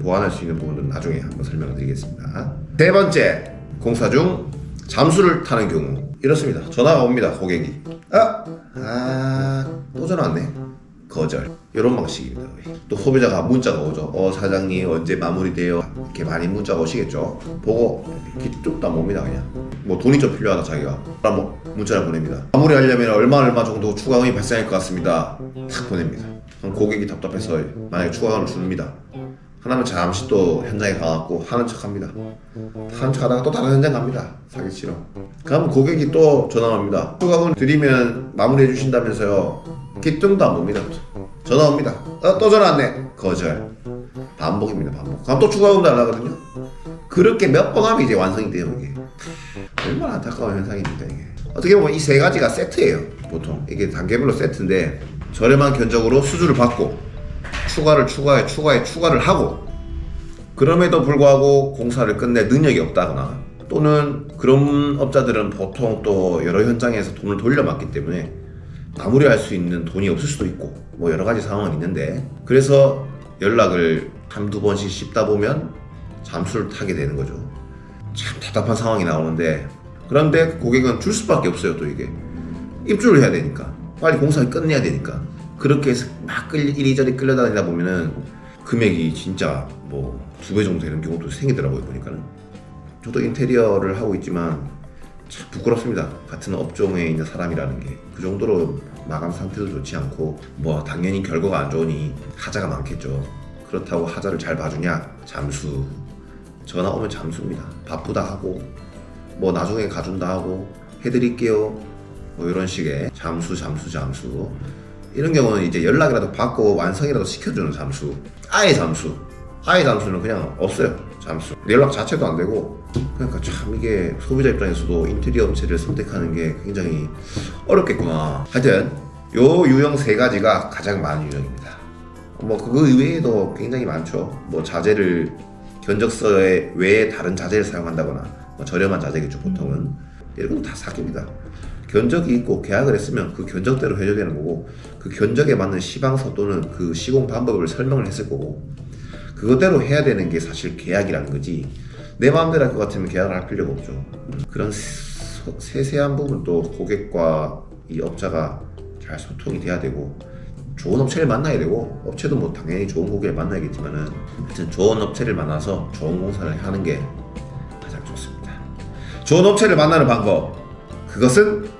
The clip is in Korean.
보완할 수 있는 부분은 나중에 한번 설명을 드리겠습니다. 세 번째, 공사 중 잠수를 타는 경우 이렇습니다. 전화가 옵니다. 고객이 아, 아, 또 전화 왔네. 거절. 이런 방식입니다. 또 소비자가 문자가 오죠. 어 사장님 언제 마무리돼요? 이렇게 많이 문자가 오시겠죠. 보고 뚝도 안 봅니다 그냥. 뭐 돈이 좀 필요하다 자기가. 뭐 문자를 보냅니다. 마무리하려면 얼마 얼마 정도 추가금이 발생할 것 같습니다. 탁 보냅니다. 그럼 고객이 답답해서 만약에 추가금을 줍니다. 하나면 잠시 또 현장에 가갖고 하는 척 합니다. 하는 척 하다가 또 다른 현장 갑니다. 사기치러. 그럼 고객이 또 전화합니다. 추가금 드리면 마무리해 주신다면서요. 기뚱도 안 봅니다. 전화 옵니다. 어, 또 전화 왔네. 거절. 반복입니다. 반복. 그럼 또 추가금 달라거든요. 그렇게 몇 번 하면 이제 완성이 돼요 이게. 얼마나 안타까운 현상입니까 이게. 어떻게 보면 이 세 가지가 세트예요. 보통 이게 단계별로 세트인데 저렴한 견적으로 수주를 받고 추가를 추가해 추가해 추가를 하고 그럼에도 불구하고 공사를 끝낼 능력이 없다거나 또는 그런 업자들은 보통 또 여러 현장에서 돈을 돌려받기 때문에 마무리할 수 있는 돈이 없을 수도 있고 뭐 여러 가지 상황은 있는데 그래서 연락을 한두 번씩 씹다 보면 잠수를 타게 되는 거죠. 참 답답한 상황이 나오는데 그런데 고객은 줄 수밖에 없어요 또 이게. 입주를 해야 되니까. 빨리 공사를 끝내야 되니까 그렇게 해서 막 끌, 이리저리 끌려다니다 보면은 금액이 진짜 뭐 두 배 정도 되는 경우도 생기더라고요 보니까는. 저도 인테리어를 하고 있지만 참 부끄럽습니다. 같은 업종에 있는 사람이라는 게. 그 정도로 마감 상태도 좋지 않고 뭐 당연히 결과가 안 좋으니 하자가 많겠죠. 그렇다고 하자를 잘 봐주냐? 잠수. 전화 오면 잠수입니다. 바쁘다 하고 뭐 나중에 가준다 하고 해드릴게요. 뭐 이런 식의 잠수 잠수 잠수 이런 경우는 이제 연락이라도 받고 완성이라도 시켜주는 잠수. 아예 잠수. 아예 잠수는 그냥 없어요 잠수. 연락 자체도 안 되고 그러니까 참 이게 소비자 입장에서도 인테리어 업체를 선택하는 게 굉장히 어렵겠구나. 하여튼 요 유형 세 가지가 가장 많은 유형입니다. 뭐그 외에도 굉장히 많죠. 뭐 자재를 견적서에 외에 다른 자재를 사용한다거나 뭐 저렴한 자재겠죠 보통은 이런 건 다 사기입니다 견적이 있고 계약을 했으면 그 견적대로 해줘야 되는 거고 그 견적에 맞는 시방서 또는 그 시공 방법을 설명을 했을 거고 그거대로 해야 되는 게 사실 계약이라는 거지. 내 마음대로 할 것 같으면 계약을 할 필요가 없죠. 그런 소- 세세한 부분도 고객과 이 업자가 잘 소통이 돼야 되고 좋은 업체를 만나야 되고 업체도 뭐 당연히 좋은 고객을 만나야겠지만은 하여튼 좋은 업체를 만나서 좋은 공사를 하는 게 가장 좋습니다. 좋은 업체를 만나는 방법. 그것은